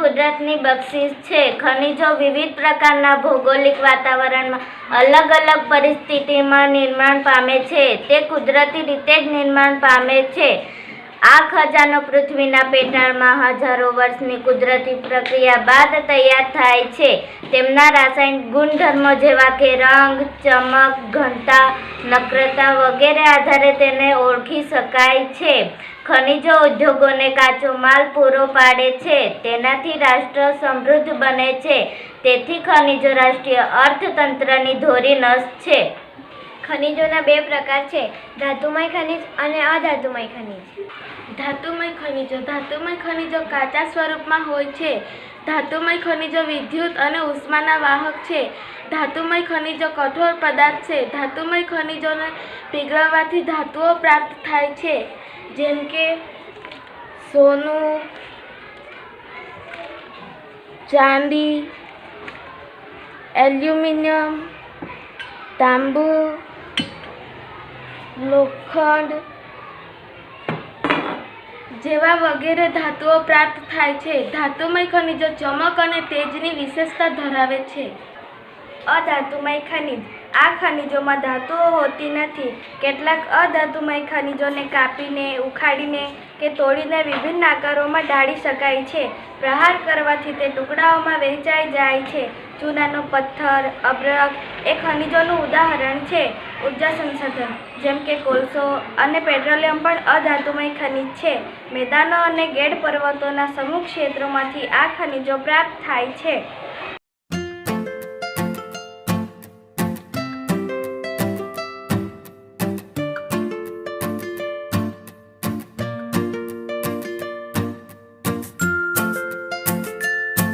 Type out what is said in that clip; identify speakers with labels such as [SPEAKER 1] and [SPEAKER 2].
[SPEAKER 1] કુદરતની બક્ષિસ છે. ખનિજો વિવિધ પ્રકારના ભૌગોલિક વાતાવરણમાં અલગ અલગ પરિસ્થિતિમાં નિર્માણ પામે છે. તે કુદરતી રીતે જ નિર્માણ પામે છે. આ ખજાનો પૃથ્વીના પેટાળમાં હજારો વર્ષની કુદરતી પ્રક્રિયા બાદ તૈયાર થાય છે. તેમના રાસાયણિક ગુણધર્મો જેવા કે રંગ, ચમક, ઘનતા નક્રતા વગેરે આધારે તેને ઓળખી શકાય છે. ખનિજો ઉદ્યોગોને કાચો માલ પૂરો પાડે છે. તેનાથી રાષ્ટ્ર સમૃદ્ધ બને છે. તેથી ખનિજો રાષ્ટ્રીય અર્થતંત્રની ધોરી નસ છે.
[SPEAKER 2] ખનિજોના બે પ્રકાર છે, ધાતુમય ખનિજ અને અધાતુમય ખનિજ.
[SPEAKER 3] ધાતુમય ખનિજો ધાતુમય ખનિજો કાચા સ્વરૂપમાં હોય છે. ધાતુમય ખનિજો વિદ્યુત અને ઉષ્માના વાહક છે. ધાતુમય ખનિજો કઠોર પદાર્થ છે. ધાતુમય ખનિજોને પીગળવાથી ધાતુઓ પ્રાપ્ત થાય છે. જેમ કે સોનું, ચાંદી, એલ્યુમિનિયમ, તાંબુ લોખંડ જેવા વગેરે ધાતુઓ પ્રાપ્ત થાય છે. ધાતુમય ખનિજો ચમક અને તેજની વિશેષતા ધરાવે છે.
[SPEAKER 2] અધાતુમય ખનિજ. આ ખનિજોમાં ધાતુઓ હોતી નથી. કેટલાક અધાતુમય ખનિજોને કાપીને, ઉખાડીને કે તોડીને વિભિન્ન આકારોમાં ઢાળી શકાય છે. પ્રહાર કરવાથી તે ટુકડાઓમાં વહેંચાઈ જાય છે. ચૂનાનો પથ્થર અબ્રક એ ખનિજોનું ઉદાહરણ છે. ઊર્જા સંસાધન જેમ કે કોલસો અને પેટ્રોલિયમ પણ અધાતુમય ખનિજ છે. મેદાનો અને ગેડ પર્વતોના સમૂહ ક્ષેત્રોમાંથી આ ખનિજો પ્રાપ્ત થાય છે.